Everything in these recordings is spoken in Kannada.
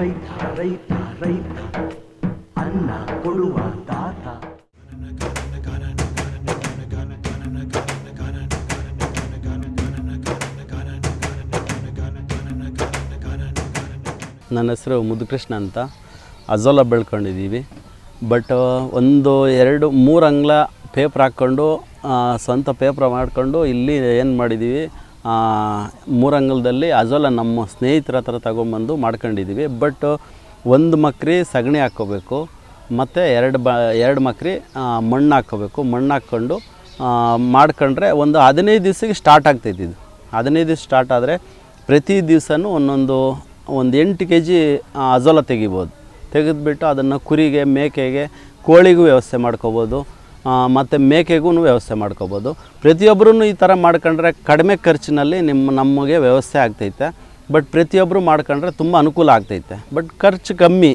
ರೈತ ರೈತ ರೈತ ಅನ್ನ ಕೊಡುವ ತಾತ ನನ್ನ ಹೆಸರು ಮುದುಕೃಷ್ಣ ಅಂತ. ಅಜೋಲ ಬೆಳ್ಕೊಂಡಿದ್ದೀವಿ. ಬಟ್ ಒಂದು ಎರಡು ಮೂರು ಅಂಗ್ಲ ಪೇಪರ್ ಹಾಕ್ಕೊಂಡು ಸ್ವಂತ ಪೇಪರ್ ಮಾಡಿಕೊಂಡು ಇಲ್ಲಿ ಏನು ಮಾಡಿದ್ದೀವಿ ಮೂರಂಗಲದಲ್ಲಿ ಅಜೋಲ ನಮ್ಮ ಸ್ನೇಹಿತರ ಹತ್ರ ತಗೊಂಬಂದು ಮಾಡ್ಕೊಂಡಿದ್ದೀವಿ ಬಟ್ ಒಂದು ಮಕ್ರಿ ಸಗಣಿ ಹಾಕ್ಕೋಬೇಕು ಮತ್ತು ಎರಡು ಬ, ಎರಡು ಮಕ್ರಿ ಮಣ್ಣು ಹಾಕ್ಕೋಬೇಕು ಮಣ್ಣು ಹಾಕ್ಕೊಂಡು ಮಾಡ್ಕೊಂಡ್ರೆ ಒಂದು ಹದಿನೈದು ದಿವ್ಸಕ್ಕೆ ಸ್ಟಾರ್ಟ್ ಆಗ್ತೈತಿ ಇದು. ಹದಿನೈದು ದಿವಸ ಸ್ಟಾರ್ಟ್ ಆದರೆ ಪ್ರತಿ ದಿವಸನೂ ಒಂದೊಂದು, ಒಂದು ಎಂಟು ಕೆ ಜಿ ಅಜೋಲ ತೆಗಿಬೋದು. ತೆಗೆದುಬಿಟ್ಟು ಅದನ್ನು ಕುರಿಗೆ, ಮೇಕೆಗೆ, ಕೋಳಿಗೂ ವ್ಯವಸ್ಥೆ ಮಾಡ್ಕೋಬೋದು. ಮತ್ತು ಮೇಕೆಗೂ ವ್ಯವಸ್ಥೆ ಮಾಡ್ಕೋಬೋದು. ಪ್ರತಿಯೊಬ್ಬರೂ ಈ ಥರ ಮಾಡ್ಕೊಂಡ್ರೆ ಕಡಿಮೆ ಖರ್ಚಿನಲ್ಲಿ ನಿಮ್ಮ ನಮಗೆ ವ್ಯವಸ್ಥೆ ಆಗ್ತೈತೆ. ಬಟ್ ಪ್ರತಿಯೊಬ್ಬರು ಮಾಡ್ಕೊಂಡ್ರೆ ತುಂಬ ಅನುಕೂಲ ಆಗ್ತೈತೆ. ಬಟ್ ಖರ್ಚು ಕಮ್ಮಿ.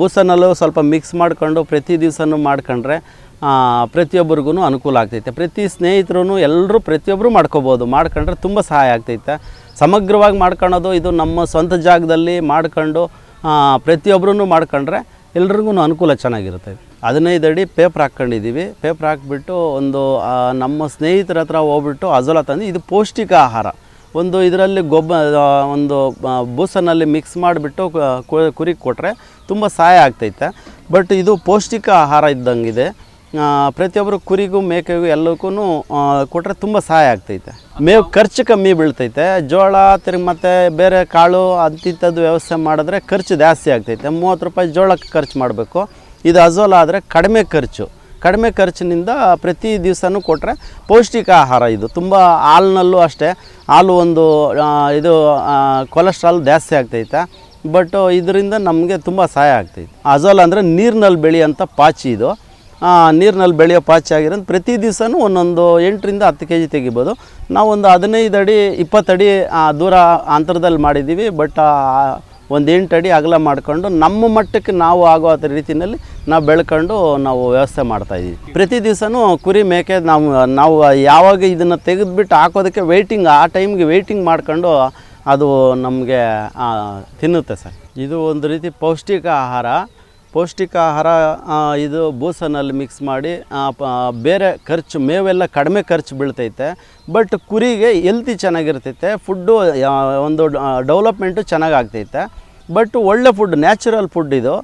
ಬೂಸನಲ್ಲೂ ಸ್ವಲ್ಪ ಮಿಕ್ಸ್ ಮಾಡ್ಕೊಂಡು ಪ್ರತಿ ದಿವಸನೂ ಮಾಡ್ಕೊಂಡ್ರೆ ಪ್ರತಿಯೊಬ್ಬರಿಗೂ ಅನುಕೂಲ ಆಗ್ತೈತೆ. ಪ್ರತಿ ಸ್ನೇಹಿತರು ಎಲ್ಲರೂ ಪ್ರತಿಯೊಬ್ಬರು ಮಾಡ್ಕೋಬೋದು. ಮಾಡ್ಕೊಂಡ್ರೆ ತುಂಬ ಸಹಾಯ ಆಗ್ತೈತೆ. ಸಮಗ್ರವಾಗಿ ಮಾಡ್ಕೊಳೋದು ಇದು ನಮ್ಮ ಸ್ವಂತ ಜಾಗದಲ್ಲಿ ಮಾಡ್ಕೊಂಡು ಪ್ರತಿಯೊಬ್ಬರೂ ಮಾಡ್ಕೊಂಡ್ರೆ ಎಲ್ರಿಗೂ ಅನುಕೂಲ ಚೆನ್ನಾಗಿರುತ್ತೆ. ಹದಿನೈದು ಅಡಿ ಪೇಪರ್ ಹಾಕ್ಕೊಂಡಿದ್ದೀವಿ. ಪೇಪರ್ ಹಾಕ್ಬಿಟ್ಟು ಒಂದು ನಮ್ಮ ಸ್ನೇಹಿತರ ಹತ್ರ ಹೋಗ್ಬಿಟ್ಟು ಅಜೋಲ ತಂದು ಇದು ಪೌಷ್ಟಿಕ ಆಹಾರ. ಒಂದು ಇದರಲ್ಲಿ ಗೊಬ್ಬ ಒಂದು ಬೂಸನಲ್ಲಿ ಮಿಕ್ಸ್ ಮಾಡಿಬಿಟ್ಟು ಕುರಿಗೆ ಕೊಟ್ಟರೆ ತುಂಬ ಸಹಾಯ ಆಗ್ತೈತೆ. ಬಟ್ ಇದು ಪೌಷ್ಟಿಕ ಆಹಾರ ಇದ್ದಂಗಿದೆ. ಪ್ರತಿಯೊಬ್ಬರು ಕುರಿಗೂ, ಮೇಕೆಗೂ ಎಲ್ಲಕ್ಕೂ ಕೊಟ್ಟರೆ ತುಂಬ ಸಹಾಯ ಆಗ್ತೈತೆ. ಮೇವು ಖರ್ಚು ಕಮ್ಮಿ ಬೀಳ್ತೈತೆ. ಜೋಳ, ತಿರ್ಗಿ ಮತ್ತು ಬೇರೆ ಕಾಳು, ಅಂತಿಂಥದ್ದು ವ್ಯವಸ್ಥೆ ಮಾಡಿದ್ರೆ ಖರ್ಚು ಜಾಸ್ತಿ ಆಗ್ತೈತೆ. ಮೂವತ್ತು ರೂಪಾಯಿ ಜೋಳಕ್ಕೆ ಖರ್ಚು ಮಾಡಬೇಕು. ಇದು ಅಜೋಲ ಆದರೆ ಕಡಿಮೆ ಖರ್ಚು. ಕಡಿಮೆ ಖರ್ಚಿನಿಂದ ಪ್ರತಿ ದಿವಸನೂ ಕೊಟ್ಟರೆ ಪೌಷ್ಟಿಕ ಆಹಾರ ಇದು. ತುಂಬ ಹಾಲಿನಲ್ಲೂ ಅಷ್ಟೇ, ಹಾಲು ಒಂದು ಇದು ಕೊಲೆಸ್ಟ್ರಾಲ್ ಜಾಸ್ತಿ ಆಗ್ತೈತೆ. ಬಟ್ ಇದರಿಂದ ನಮಗೆ ತುಂಬ ಸಹಾಯ ಆಗ್ತೈತೆ. ಅಜೋಲ ಅಂದರೆ ನೀರಿನಲ್ಲಿ ಬೆಳೆಯೋಂಥ ಪಾಚಿ ಇದು. ನೀರಿನಲ್ಲಿ ಬೆಳೆಯೋ ಪಾಚಿ ಆಗಿರೋದು ಪ್ರತಿ ದಿವಸನೂ ಒಂದೊಂದು ಎಂಟರಿಂದ ಹತ್ತು ಕೆ ಜಿ ತೆಗಿಬೋದು. ನಾವೊಂದು ಹದಿನೈದು ಅಡಿ, ಇಪ್ಪತ್ತು ಅಡಿ ದೂರ ಅಂತರದಲ್ಲಿ ಮಾಡಿದ್ದೀವಿ. ಬಟ್ ಒಂದು ಎಂಟು ಅಡಿ ಅಗಲ ಮಾಡಿಕೊಂಡು ನಮ್ಮ ಮಟ್ಟಕ್ಕೆ ನಾವು ಆಗೋ ರೀತಿಯಲ್ಲಿ ನಾವು ಬೆಳ್ಕೊಂಡು ನಾವು ವ್ಯವಸ್ಥೆ ಮಾಡ್ತಾಯಿದ್ದೀವಿ ಪ್ರತಿ ದಿವಸನೂ ಕುರಿ ಮೇಕೆ ನಾವು ನಾವು ಯಾವಾಗ ಇದನ್ನು ತೆಗೆದುಬಿಟ್ಟು ಹಾಕೋದಕ್ಕೆ ವೆಯ್ಟಿಂಗ್ ಆ ಟೈಮ್ಗೆ ವೆಯ್ಟಿಂಗ್ ಮಾಡ್ಕೊಂಡು ಅದು ನಮಗೆ ತಿನ್ನುತ್ತೆ ಸರ್. ಇದು ಒಂದು ರೀತಿ ಪೌಷ್ಟಿಕ ಆಹಾರ. ಪೌಷ್ಟಿಕ ಆಹಾರ ಇದು ಬೂಸನಲ್ಲಿ ಮಿಕ್ಸ್ ಮಾಡಿ ಬೇರೆ ಖರ್ಚು, ಮೇವೆಲ್ಲ ಕಡಿಮೆ ಖರ್ಚು ಬೀಳ್ತೈತೆ. ಬಟ್ ಕುರಿಗೆ ಎಲ್ತಿ ಚೆನ್ನಾಗಿರ್ತೈತೆ ಫುಡ್ಡು ಒಂದು ಡೆವಲಪ್ಮೆಂಟು ಚೆನ್ನಾಗಾಗ್ತೈತೆ. ಬಟ್ ಒಳ್ಳೆ ಫುಡ್ ನ್ಯಾಚುರಲ್ ಫುಡ್ ಇದು.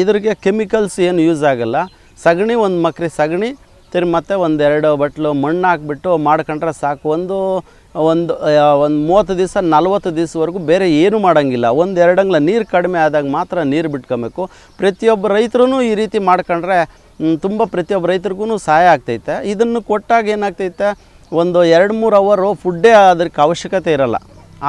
ಇದ್ರಿಗೆ ಕೆಮಿಕಲ್ಸ್ ಏನು ಯೂಸ್ ಆಗಲ್ಲ. ಸಗಣಿ ಒಂದು ಮಕ್ರಿ ಸಗಣಿ, ತಿರ್ಗಿ ಮತ್ತೆ ಒಂದೆರಡು ಬಟ್ಲು ಮಣ್ಣು ಹಾಕ್ಬಿಟ್ಟು ಮಾಡ್ಕೊಂಡ್ರೆ ಸಾಕು. ಒಂದು ಒಂದು ಒಂದು ಮೂವತ್ತು ದಿವಸ, ನಲ್ವತ್ತು ದಿವಸವರೆಗೂ ಬೇರೆ ಏನು ಮಾಡೋಂಗಿಲ್ಲ. ಒಂದು ಎರಡಂಗ್ಲ ನೀರು ಕಡಿಮೆ ಆದಾಗ ಮಾತ್ರ ನೀರು ಬಿಟ್ಕೊಬೇಕು. ಪ್ರತಿಯೊಬ್ಬ ರೈತರೂ ಈ ರೀತಿ ಮಾಡ್ಕೊಂಡ್ರೆ ತುಂಬ ಪ್ರತಿಯೊಬ್ಬ ರೈತರಿಗೂ ಸಹಾಯ ಆಗ್ತೈತೆ. ಇದನ್ನು ಕೊಟ್ಟಾಗ ಏನಾಗ್ತೈತೆ, ಒಂದು ಎರಡು ಮೂರು ಅವರು ಫುಡ್ಡೇ ಅದಕ್ಕೆ ಅವಶ್ಯಕತೆ ಇರಲ್ಲ.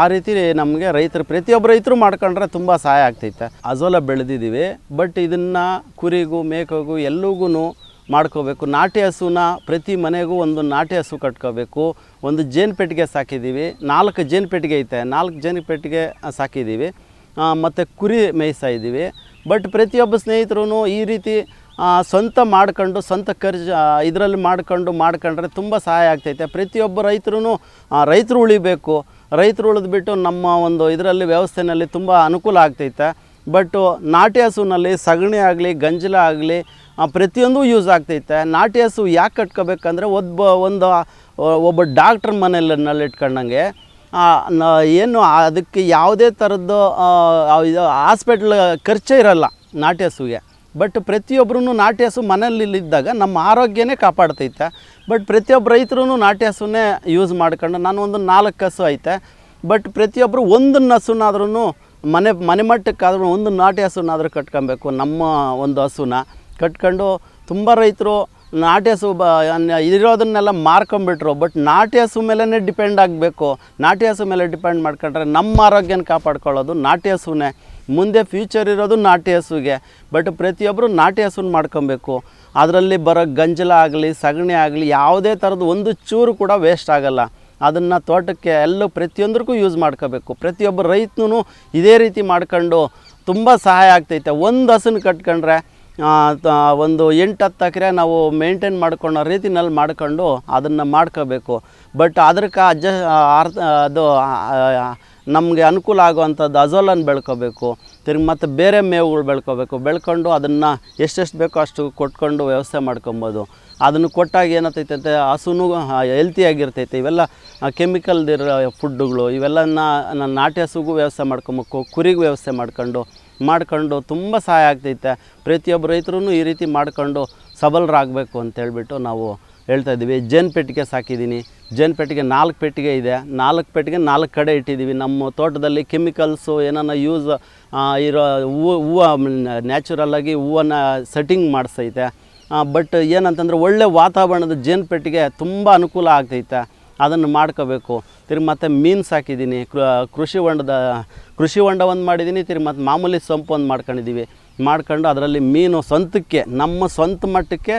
ಆ ರೀತಿ ನಮಗೆ ರೈತರು, ಪ್ರತಿಯೊಬ್ಬ ರೈತರು ಮಾಡ್ಕೊಂಡ್ರೆ ತುಂಬ ಸಹಾಯ ಆಗ್ತೈತೆ. ಅಜೋಲ ಬೆಳೆದಿದ್ದೀವಿ, ಬಟ್ ಇದನ್ನು ಕುರಿಗೂ, ಮೇಕೆಗೂ ಎಲ್ಲರಿಗೂ ಮಾಡ್ಕೋಬೇಕು. ನಾಟಿ ಹಸುನ ಪ್ರತಿ ಮನೆಗೂ ಒಂದು ನಾಟಿ ಹಸು ಕಟ್ಕೋಬೇಕು. ಒಂದು ಜೇನು ಪೆಟ್ಟಿಗೆ ಸಾಕಿದ್ದೀವಿ. ನಾಲ್ಕು ಜೇನು ಪೆಟ್ಟಿಗೆ ಐತೆ. ನಾಲ್ಕು ಜೇನು ಪೆಟ್ಟಿಗೆ ಸಾಕಿದ್ದೀವಿ. ಮತ್ತು ಕುರಿ ಮೇಯಿಸ್ತಾ ಇದ್ದೀವಿ. ಬಟ್ ಪ್ರತಿಯೊಬ್ಬ ಸ್ನೇಹಿತರೂ ಈ ರೀತಿ ಸ್ವಂತ ಮಾಡ್ಕೊಂಡು, ಸ್ವಂತ ಖರ್ಚು ಇದರಲ್ಲಿ ಮಾಡ್ಕೊಂಡು, ಮಾಡ್ಕೊಂಡ್ರೆ ತುಂಬ ಸಹಾಯ ಆಗ್ತೈತೆ. ಪ್ರತಿಯೊಬ್ಬ ರೈತರು ರೈತರು ಉಳಿಬೇಕು. ರೈತರು ಉಳಿದ್ಬಿಟ್ಟು ನಮ್ಮ ಒಂದು ಇದರಲ್ಲಿ ವ್ಯವಸ್ಥೆಯಲ್ಲಿ ತುಂಬ ಅನುಕೂಲ ಆಗ್ತೈತೆ. ಬಟ್ಟು ನಾಟಿ ಹಸುವಿನಲ್ಲಿ ಸಗಣಿ ಆಗಲಿ ಗಂಜಲ ಆಗಲಿ ಪ್ರತಿಯೊಂದು ಯೂಸ್ ಆಗ್ತೈತೆ. ನಾಟಿ ಹಸು ಯಾಕೆ ಕಟ್ಕೋಬೇಕಂದ್ರೆ ಒಬ್ಬ ಒಂದು ಒಬ್ಬ ಡಾಕ್ಟ್ರ್ ಮನೆಯಲ್ಲಿ ಇಟ್ಕೊಂಡಂಗೆ ಆ, ನ- ಏನು ಅದಕ್ಕೆ ಯಾವುದೇ ಥರದ್ದು ಇದು ಹಾಸ್ಪಿಟ್ಲ್ ಖರ್ಚೇ ಇರಲ್ಲ ನಾಟಿ ಹಸುವಿಗೆ. ಬಟ್ ಪ್ರತಿಯೊಬ್ಬರೂ ನಾಟಿ ಹಸು ಮನೇಲಿ ಇದ್ದಾಗ ನಮ್ಮ ಆರೋಗ್ಯನೇ ಕಾಪಾಡ್ತೈತೆ. ಬಟ್ ಪ್ರತಿಯೊಬ್ಬ ರೈತರೂ ನಾಟಿ ಹಸುನೇ ಯೂಸ್ ಮಾಡ್ಕೊಂಡು ನಾನು ಒಂದು ನಾಲ್ಕು ಹಸು ಐತೆ. ಬಟ್ ಪ್ರತಿಯೊಬ್ಬರು ಒಂದು ಹಸುನಾದ್ರೂ ಮನೆ ಮನೆ ಮಟ್ಟಕ್ಕಾದ್ರೂ ಒಂದು ನಾಟಿ ಹಸುನಾದರೂ ಕಟ್ಕೊಬೇಕು, ನಮ್ಮ ಒಂದು ಹಸುನ ಕಟ್ಕೊಂಡು ತುಂಬ ರೈತರು ನಾಟಿ ಹಸು ಬ ಇರೋದನ್ನೆಲ್ಲ ಮಾರ್ಕೊಂಬಿಟ್ರು, ಬಟ್ ನಾಟಿ ಹಸು ಮೇಲೇ ಡಿಪೆಂಡ್ ಆಗಬೇಕು. ನಾಟಿ ಹಸು ಮೇಲೆ ಡಿಪೆಂಡ್ ಮಾಡ್ಕೊಂಡ್ರೆ ನಮ್ಮ ಆರೋಗ್ಯನ ಕಾಪಾಡ್ಕೊಳ್ಳೋದು ನಾಟಿ ಹಸುನೇ. ಮುಂದೆ ಫ್ಯೂಚರ್ ಇರೋದು ನಾಟಿ ಹಸುಗೆ. ಬಟ್ ಪ್ರತಿಯೊಬ್ಬರು ನಾಟಿ ಹಸುನ ಮಾಡ್ಕೊಬೇಕು. ಅದರಲ್ಲಿ ಬರೋ ಗಂಜಲ ಆಗಲಿ, ಸಗಣಿ ಆಗಲಿ, ಯಾವುದೇ ಥರದ್ದು ಒಂದು ಚೂರು ಕೂಡ ವೇಸ್ಟ್ ಆಗಲ್ಲ. ಅದನ್ನು ತೋಟಕ್ಕೆ ಎಲ್ಲೂ ಪ್ರತಿಯೊಂದಕ್ಕೂ ಯೂಸ್ ಮಾಡ್ಕೋಬೇಕು. ಪ್ರತಿಯೊಬ್ಬ ರೈತನೂ ಇದೇ ರೀತಿ ಮಾಡ್ಕೊಂಡು ತುಂಬ ಸಹಾಯ ಆಗ್ತೈತೆ. ಒಂದು ಹಸುನ ಕಟ್ಕೊಂಡ್ರೆ ಒಂದು ಎಂಟು ಹತ್ತು ಎಕರೆ ನಾವು ಮೇಂಟೈನ್ ಮಾಡ್ಕೊಳ್ಳೋ ರೀತಿನಲ್ಲಿ ಮಾಡ್ಕೊಂಡು ಅದನ್ನು ಮಾಡ್ಕೋಬೇಕು. ಬಟ್ ಅದಕ್ಕೆ ಅಡ್ಜ ಅರ್ಥ, ಅದು ನಮಗೆ ಅನುಕೂಲ ಆಗುವಂಥದ್ದು ಅಜೋಲನ್ ಬೆಳ್ಕೋಬೇಕು, ತಿರ್ಗಿ ಮತ್ತು ಬೇರೆ ಮೇವುಗಳು ಬೆಳ್ಕೋಬೇಕು, ಬೆಳ್ಕೊಂಡು ಅದನ್ನು ಎಷ್ಟೆಷ್ಟು ಬೇಕೋ ಅಷ್ಟು ಕೊಟ್ಕೊಂಡು ವ್ಯವಸ್ಥೆ ಮಾಡ್ಕೊಬೋದು. ಅದನ್ನು ಕೊಟ್ಟಾಗ ಏನಾಗ್ತೈತೆ ಅಂತ ಹಸುನೂ ಹೆಲ್ತಿಯಾಗಿರ್ತೈತೆ ಇವೆಲ್ಲ ಕೆಮಿಕಲ್ದಿರೋ ಫುಡ್ಡುಗಳು, ಇವೆಲ್ಲನ ನಾಟಿ ಹಸುಗೂ ವ್ಯವಸ್ಥೆ ಮಾಡ್ಕೊಬೇಕು ಕುರಿಗೂ ವ್ಯವಸ್ಥೆ ಮಾಡ್ಕೊಂಡು ಮಾಡ್ಕೊಂಡು ತುಂಬ ಸಹಾಯ ಆಗ್ತೈತೆ. ಪ್ರತಿಯೊಬ್ಬ ರೈತರೂ ಈ ರೀತಿ ಮಾಡ್ಕೊಂಡು ಸಬಲರಾಗಬೇಕು ಅಂತೇಳ್ಬಿಟ್ಟು ನಾವು ಹೇಳ್ತಾ ಇದ್ದೀವಿ. ಜೇನು ಪೆಟ್ಟಿಗೆ ಸಾಕಿದ್ದೀನಿ. ಜೇನು ಪೆಟ್ಟಿಗೆ ನಾಲ್ಕು ಪೆಟ್ಟಿಗೆ ಇದೆ. ನಾಲ್ಕು ಪೆಟ್ಟಿಗೆ ನಾಲ್ಕು ಕಡೆ ಇಟ್ಟಿದ್ದೀವಿ. ನಮ್ಮ ತೋಟದಲ್ಲಿ ಕೆಮಿಕಲ್ಸು ಏನನ್ನ ಯೂಸ್ ಇರೋ ಹೂವು ಹೂವು ನ್ಯಾಚುರಲ್ಲಾಗಿ ಹೂವನ್ನು ಸೆಟ್ಟಿಂಗ್ ಮಾಡಿಸೈತೆ. ಬಟ್ ಏನಂತಂದ್ರೆ ಒಳ್ಳೆ ವಾತಾವರಣದ ಜೇನು ಪೆಟ್ಟಿಗೆ ತುಂಬ ಅನುಕೂಲ ಆಗ್ತೈತೆ. ಅದನ್ನು ಮಾಡ್ಕೋಬೇಕು. ತಿರ್ಗಿ ಮತ್ತು ಮೀನು ಸಾಕಿದ್ದೀನಿ. ಕೃಷಿ ಹೊಂಡದ, ಕೃಷಿ ಹೊಂಡ ಒಂದು ಮಾಡಿದ್ದೀನಿ. ತಿರ್ಗಿ ಮತ್ತು ಮಾಮೂಲಿ ಸೊಂಪು ಒಂದು ಮಾಡ್ಕೊಂಡಿದ್ದೀವಿ. ಮಾಡ್ಕೊಂಡು ಅದರಲ್ಲಿ ಮೀನು ಸ್ವಂತಕ್ಕೆ, ನಮ್ಮ ಸ್ವಂತ ಮಟ್ಟಕ್ಕೆ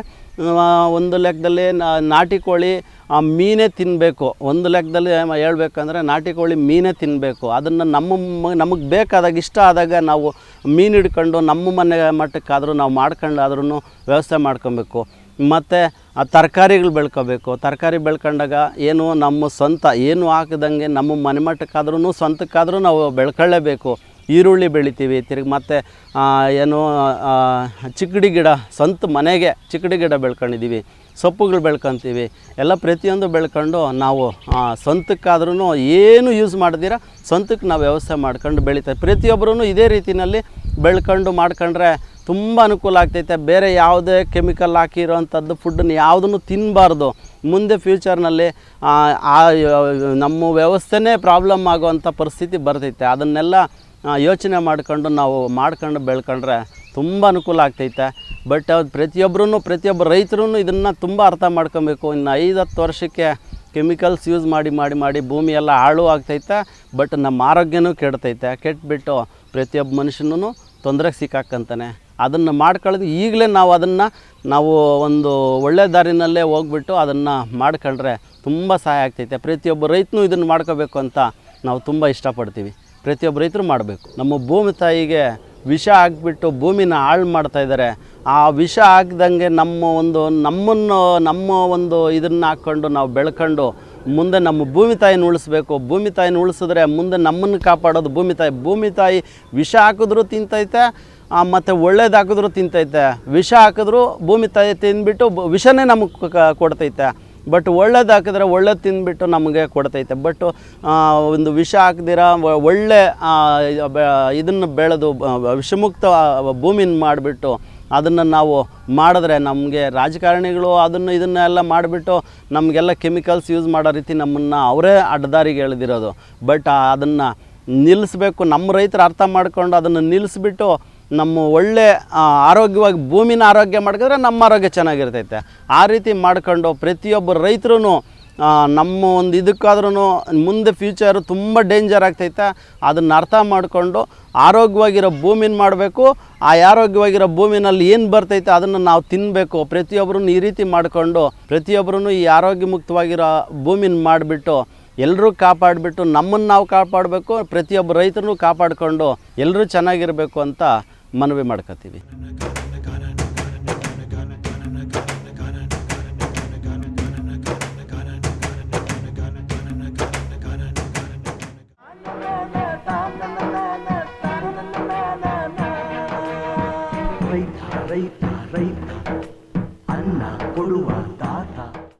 ಒಂದು ಲೆಕ್ಕದಲ್ಲಿ ನಾಟಿ ಕೋಳಿ, ಆ, ಮೀನೇ ತಿನ್ನಬೇಕು ಒಂದು ಲೆಕ್ಕದಲ್ಲಿ ಹೇಳಬೇಕಂದ್ರೆ ನಾಟಿ ಕೋಳಿ ಮೀನೇ ತಿನ್ನಬೇಕು ಅದನ್ನು ನಮ್ಮ ನಮಗೆ ಬೇಕಾದಾಗ, ಇಷ್ಟ ಆದಾಗ ನಾವು ಮೀನು ಹಿಡ್ಕೊಂಡು ನಮ್ಮ ಮನೆ ಮಟ್ಟಕ್ಕಾದರೂ ನಾವು ಮಾಡ್ಕೊಂಡು ಆದ್ರೂ ವ್ಯವಸ್ಥೆ ಮಾಡ್ಕೊಬೇಕು. ಮತ್ತು ಆ, ತರಕಾರಿಗಳು ಬೆಳ್ಕೋಬೇಕು. ತರಕಾರಿ ಬೆಳ್ಕೊಂಡಾಗ ಏನು ನಮ್ಮ ಸ್ವಂತ, ಏನು ಹಾಕಿದಂಗೆ ನಮ್ಮ ಮನೆ ಮಟ್ಟಕ್ಕಾದ್ರೂ ಸ್ವಂತಕ್ಕಾದರೂ ನಾವು ಬೆಳ್ಕೊಳ್ಳೇಬೇಕು. ಈರುಳ್ಳಿ ಬೆಳಿತೀವಿ ತಿರ್ಗಿ ಮತ್ತು ಏನು ಚಿಕ್ಕಡಿ ಗಿಡ ಸ್ವಂತ ಮನೆಗೆ ಚಿಕ್ಕಡಿ ಗಿಡ ಬೆಳ್ಕೊಂಡಿದ್ದೀವಿ ಸೊಪ್ಪುಗಳು ಬೆಳ್ಕೊತೀವಿ ಎಲ್ಲ ಪ್ರತಿಯೊಂದು ಬೆಳ್ಕೊಂಡು ನಾವು ಸ್ವಂತಕ್ಕಾದ್ರೂ ಏನು ಯೂಸ್ ಮಾಡಿದಿರ ಸ್ವಂತಕ್ಕೆ ನಾವು ವ್ಯವಸ್ಥೆ ಮಾಡ್ಕೊಂಡು ಬೆಳೀತೇವೆ. ಪ್ರತಿಯೊಬ್ಬರೂ ಇದೇ ರೀತಿಯಲ್ಲಿ ಬೆಳ್ಕೊಂಡು ಮಾಡ್ಕೊಂಡ್ರೆ ತುಂಬ ಅನುಕೂಲ ಆಗ್ತೈತೆ. ಬೇರೆ ಯಾವುದೇ ಕೆಮಿಕಲ್ ಹಾಕಿರೋವಂಥದ್ದು ಫುಡ್ಡನ್ನು ಯಾವುದನ್ನು ತಿನ್ನಬಾರ್ದು ಮುಂದೆ ಫ್ಯೂಚರ್ನಲ್ಲಿ ಆ, ನಮ್ಮ ವ್ಯವಸ್ಥೆನೇ ಪ್ರಾಬ್ಲಮ್ ಆಗುವಂಥ ಪರಿಸ್ಥಿತಿ ಬರ್ತೈತೆ. ಅದನ್ನೆಲ್ಲ ಯೋಚನೆ ಮಾಡ್ಕೊಂಡು ನಾವು ಮಾಡ್ಕೊಂಡು ಬೆಳ್ಕೊಂಡ್ರೆ ತುಂಬ ಅನುಕೂಲ ಆಗ್ತೈತೆ. ಬಟ್ ಅದು ಪ್ರತಿಯೊಬ್ಬರೂ ಪ್ರತಿಯೊಬ್ಬ ರೈತರೂ ಇದನ್ನು ತುಂಬ ಅರ್ಥ ಮಾಡ್ಕೊಬೇಕು. ಇನ್ನು ಐದು ಹತ್ತು ವರ್ಷಕ್ಕೆ ಕೆಮಿಕಲ್ಸ್ ಯೂಸ್ ಮಾಡಿ ಮಾಡಿ ಮಾಡಿ ಭೂಮಿ ಎಲ್ಲ ಹಾಳು ಆಗ್ತೈತೆ. ಬಟ್ ನಮ್ಮ ಆರೋಗ್ಯನೂ ಕೆಡ್ತೈತೆ. ಕೆಟ್ಟುಬಿಟ್ಟು ಪ್ರತಿಯೊಬ್ಬ ಮನುಷ್ಯನೂ ತೊಂದರೆಗೆ ಸಿಕ್ಕಾಕಂತಾನೆ. ಅದನ್ನು ಮಾಡ್ಕೊಳ್ಳೋದು ಈಗಲೇ ನಾವು ಅದನ್ನು ನಾವು ಒಂದು ಒಳ್ಳೆ ದಾರಿನಲ್ಲೇ ಹೋಗ್ಬಿಟ್ಟು ಅದನ್ನು ಮಾಡ್ಕೊಂಡ್ರೆ ತುಂಬ ಸಹಾಯ ಆಗ್ತೈತೆ. ಪ್ರತಿಯೊಬ್ಬ ರೈತನೂ ಇದನ್ನು ಮಾಡ್ಕೋಬೇಕು ಅಂತ ನಾವು ತುಂಬ ಇಷ್ಟಪಡ್ತೀವಿ. ಪ್ರತಿಯೊಬ್ಬ ರೈತರು ಮಾಡಬೇಕು. ನಮ್ಮ ಭೂಮಿ ತಾಯಿಗೆ ವಿಷ ಹಾಕ್ಬಿಟ್ಟು ಭೂಮಿನ ಹಾಳು ಮಾಡ್ತಾ ಇದ್ದಾರೆ. ಆ ವಿಷ ಹಾಕ್ದಂಗೆ ನಮ್ಮ ಒಂದು, ನಮ್ಮನ್ನು, ನಮ್ಮ ಒಂದು ಇದನ್ನು ಹಾಕ್ಕೊಂಡು ನಾವು ಬೆಳ್ಕೊಂಡು ಮುಂದೆ ನಮ್ಮ ಭೂಮಿ ತಾಯಿನ ಉಳಿಸ್ಬೇಕು. ಭೂಮಿ ತಾಯಿನ ಉಳಿಸಿದ್ರೆ ಮುಂದೆ ನಮ್ಮನ್ನು ಕಾಪಾಡೋದು ಭೂಮಿ ತಾಯಿ. ಭೂಮಿ ತಾಯಿ ವಿಷ ಹಾಕಿದ್ರು ತಿಂತೈತೆ ಮತ್ತು ಒಳ್ಳೇದು ಹಾಕಿದ್ರು ತಿಂತೈತೆ. ವಿಷ ಹಾಕಿದ್ರು ಭೂಮಿ ತಾಯಿ ತಿಂದ್ಬಿಟ್ಟು ವಿಷನೇ ನಮಗೆ ಕೊಡ್ತೈತೆ. ಬಟ್ ಒಳ್ಳೇದು ಹಾಕಿದ್ರೆ ಒಳ್ಳೇದು ತಿಂದ್ಬಿಟ್ಟು ನಮಗೆ ಕೊಡ್ತೈತೆ. ಬಟ್ ಒಂದು ವಿಷ ಹಾಕ್ದಿರ ಒಳ್ಳೆ ಇದನ್ನು ಬೆಳೆದು ವಿಷಮುಕ್ತ ಭೂಮಿನ ಮಾಡಿಬಿಟ್ಟು ಅದನ್ನು ನಾವು ಮಾಡಿದ್ರೆ ನಮಗೆ ರಾಜಕಾರಣಿಗಳು ಅದನ್ನು ಇದನ್ನೆಲ್ಲ ಮಾಡಿಬಿಟ್ಟು ನಮಗೆಲ್ಲ ಕೆಮಿಕಲ್ಸ್ ಯೂಸ್ ಮಾಡೋ ರೀತಿ ನಮ್ಮನ್ನು ಅವರೇ ಅಡ್ಡದಾರಿಗೆ ಎಳೆದಿರೋದು. ಬಟ್ ಅದನ್ನು ನಿಲ್ಲಿಸ್ಬೇಕು ನಮ್ಮ ರೈತರು ಅರ್ಥ ಮಾಡ್ಕೊಂಡು ಅದನ್ನು ನಿಲ್ಲಿಸ್ಬಿಟ್ಟು ನಮ್ಮ ಒಳ್ಳೆ ಆರೋಗ್ಯವಾಗಿ ಭೂಮಿನ ಆರೋಗ್ಯ ಮಾಡ್ಕೊಂಡ್ರೆ ನಮ್ಮ ಆರೋಗ್ಯ ಚೆನ್ನಾಗಿರ್ತೈತೆ. ಆ ರೀತಿ ಮಾಡ್ಕೊಂಡು ಪ್ರತಿಯೊಬ್ಬ ರೈತರೂ ನಮ್ಮ ಒಂದು ಇದಕ್ಕಾದ್ರೂ ಮುಂದೆ ಫ್ಯೂಚರು ತುಂಬ ಡೇಂಜರ್ ಆಗ್ತೈತೆ. ಅದನ್ನು ಅರ್ಥ ಮಾಡಿಕೊಂಡು ಆರೋಗ್ಯವಾಗಿರೋ ಭೂಮಿನ ಮಾಡಬೇಕು. ಆ ಆರೋಗ್ಯವಾಗಿರೋ ಭೂಮಿನಲ್ಲಿ ಏನು ಬರ್ತೈತೆ ಅದನ್ನು ನಾವು ತಿನ್ನಬೇಕು ಪ್ರತಿಯೊಬ್ಬರೂ ಈ ರೀತಿ ಮಾಡಿಕೊಂಡು ಪ್ರತಿಯೊಬ್ಬರೂ ಈ ಆರೋಗ್ಯ ಮುಕ್ತವಾಗಿರೋ ಭೂಮಿನ ಮಾಡಿಬಿಟ್ಟು ಎಲ್ಲರೂ ಕಾಪಾಡಿಬಿಟ್ಟು ನಮ್ಮನ್ನು ನಾವು ಕಾಪಾಡಬೇಕು, ಪ್ರತಿಯೊಬ್ಬ ರೈತರನ್ನು ಕಾಪಾಡಿಕೊಂಡು ಎಲ್ಲರೂ ಚೆನ್ನಾಗಿರಬೇಕು ಅಂತ ಮನವಿ ಮಾಡ್ಕೋತೀವಿ ರೈತ ರೈತ ರೈತ.